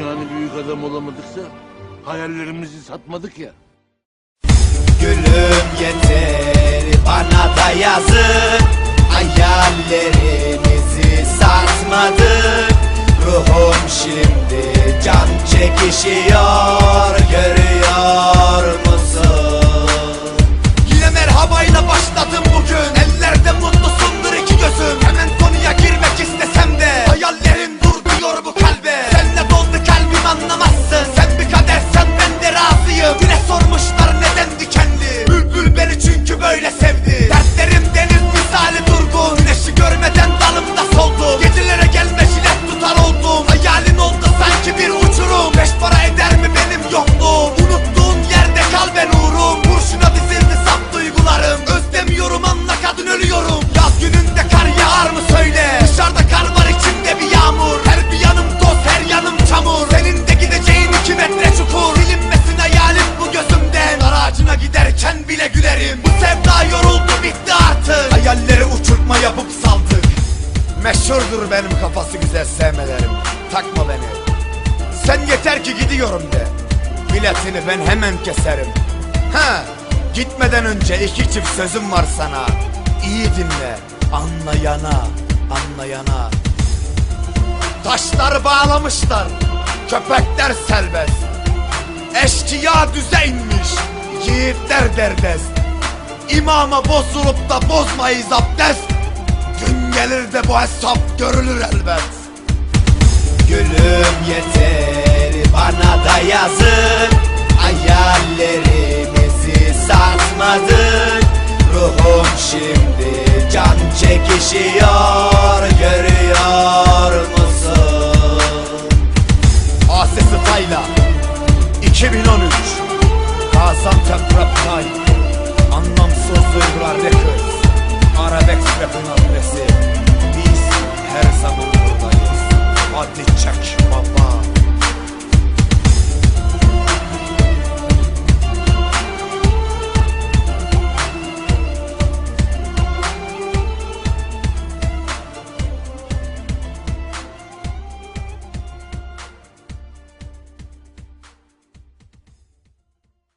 Yani büyük adam olamadıksa hayallerimizi satmadık ya. Gülüm yeter bana da yazık. Hayallerimizi satmadık. Ruhum şimdi can çekişiyor bile gülerim. Bu sevda yoruldu bitti artık. Hayalleri uçurtma yapıp saldık Meşhurdur benim kafası güzel sevmelerim. Takma beni. Sen yeter ki gidiyorum de. Biletini ben hemen keserim. Ha, gitmeden önce iki çift sözüm var sana. İyi dinle Anlayana Anlayana. Taşlar bağlamışlar Köpekler serbest. Eşkıya düze inmiş Yiğitler derdest İmama bozulup da bozmayız abdest Gün gelir de bu hesap görülür elbet. Gülüm yeter bana da yazık Hayallerimizi satmadık Ruhum şimdi can çekişiyor detay Anlamsız duygular dekör Arabex rapin adresi Biz her zaman buradayız. Adli çek.